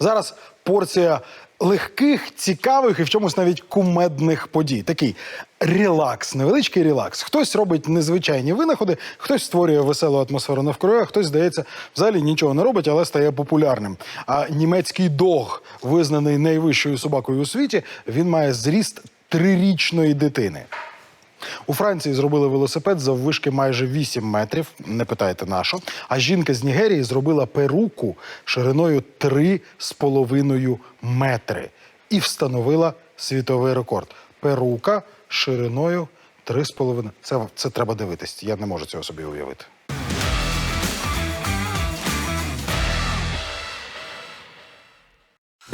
Зараз порція легких, цікавих і в чомусь навіть кумедних подій. Такий релакс, невеличкий релакс. Хтось робить незвичайні винаходи, хтось створює веселу атмосферу навкруги, а хтось, здається, взагалі нічого не робить, але стає популярним. А німецький дог, визнаний найвищою собакою у світі, він має зріст трирічної дитини. У Франції зробили велосипед заввишки майже 8 метрів. Не питайте на що. А жінка з Нігерії зробила перуку шириною 3,5 метри і встановила світовий рекорд. Перука шириною 3,5. Це, це треба дивитись. Я не можу цього собі уявити.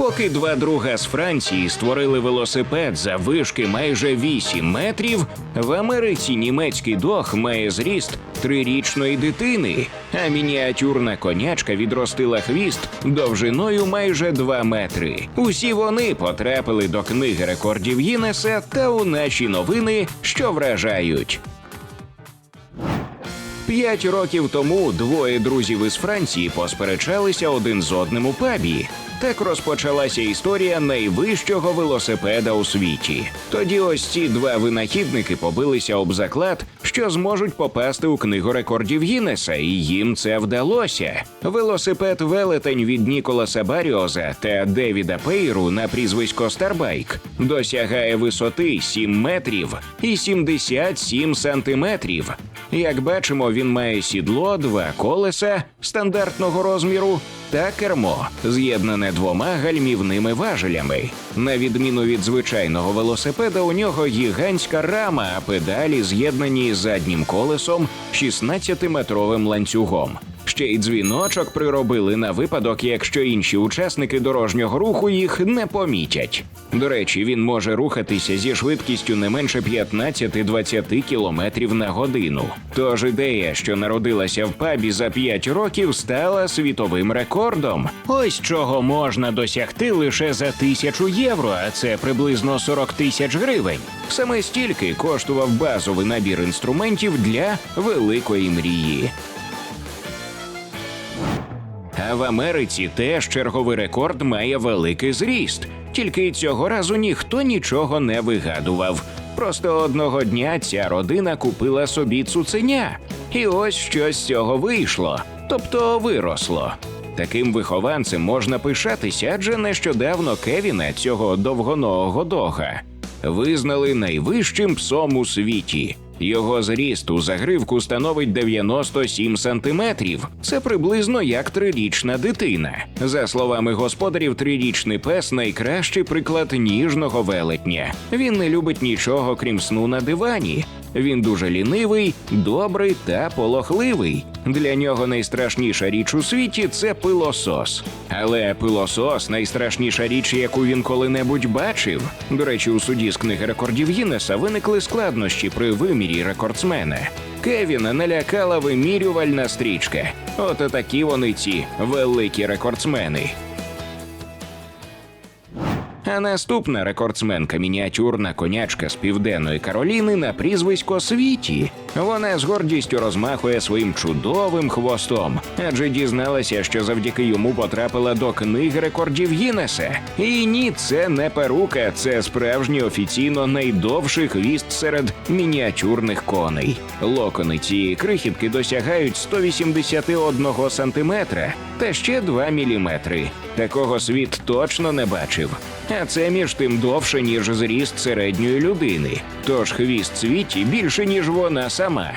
Поки два друга з Франції створили велосипед за вишки майже 8 метрів, в Америці німецький дог має зріст трирічної дитини, а мініатюрна конячка відростила хвіст довжиною майже 2 метри. Усі вони потрапили до книги рекордів Гіннеса та у наші новини, що вражають. П'ять років тому двоє друзів із Франції посперечалися один з одним у пабі. Так розпочалася історія найвищого велосипеда у світі. Тоді ось ці два винахідники побилися об заклад, що зможуть попасти у книгу рекордів Гіннеса, і їм це вдалося. Велосипед велетень від Ніколаса Баріоза та Девіда Пейру на прізвисько Старбайк досягає висоти 7 метрів і 77 сантиметрів. Як бачимо, він має сідло, два колеса стандартного розміру та кермо, з'єднане двома гальмівними важелями. На відміну від звичайного велосипеда, у нього гігантська рама, а педалі з'єднані заднім колесом 16-метровим ланцюгом. Ще й дзвіночок приробили на випадок, якщо інші учасники дорожнього руху їх не помітять. До речі, він може рухатися зі швидкістю не менше 15-20 км на годину. Тож ідея, що народилася в пабі за 5 років, стала світовим рекордом. Ось чого можна досягти лише за тисячу євро, а це приблизно 40 тисяч гривень. Саме стільки коштував базовий набір інструментів для великої мрії. В Америці теж черговий рекорд має великий зріст. Тільки цього разу ніхто нічого не вигадував. Просто одного дня ця родина купила собі цуценя. І ось що з цього вийшло, тобто виросло. Таким вихованцем можна пишатися, адже нещодавно Кевіна, цього довгоногого дога, визнали найвищим псом у світі. Його зріст у загривку становить 97 сантиметрів. Це приблизно як трирічна дитина. За словами господарів, трирічний пес найкращий приклад ніжного велетня. Він не любить нічого крім сну на дивані. Він дуже лінивий, добрий та полохливий. Для нього найстрашніша річ у світі це пилосос. Але пилосос найстрашніша річ, яку він коли-небудь бачив. До речі, у суді з книги рекордів Гіннеса виникли складнощі при вимірі рекордсмена. Кевіна налякала вимірювальна стрічка. От такі вони ці великі рекордсмени. А наступна рекордсменка мініатюрна конячка з південної Кароліни на прізвисько Світі. Вона з гордістю розмахує своїм чудовим хвостом, адже дізналася, що завдяки йому потрапила до книги рекордів Гіннеса. І ні, це не перука, це справжній офіційно найдовший хвіст серед мініатюрних коней. Локони цієї крихітки досягають 181 сантиметра та ще 2 міліметри. Такого світ точно не бачив. А це між тим довше, ніж зріст середньої людини. Тож хвіст світі більше, ніж вона сама.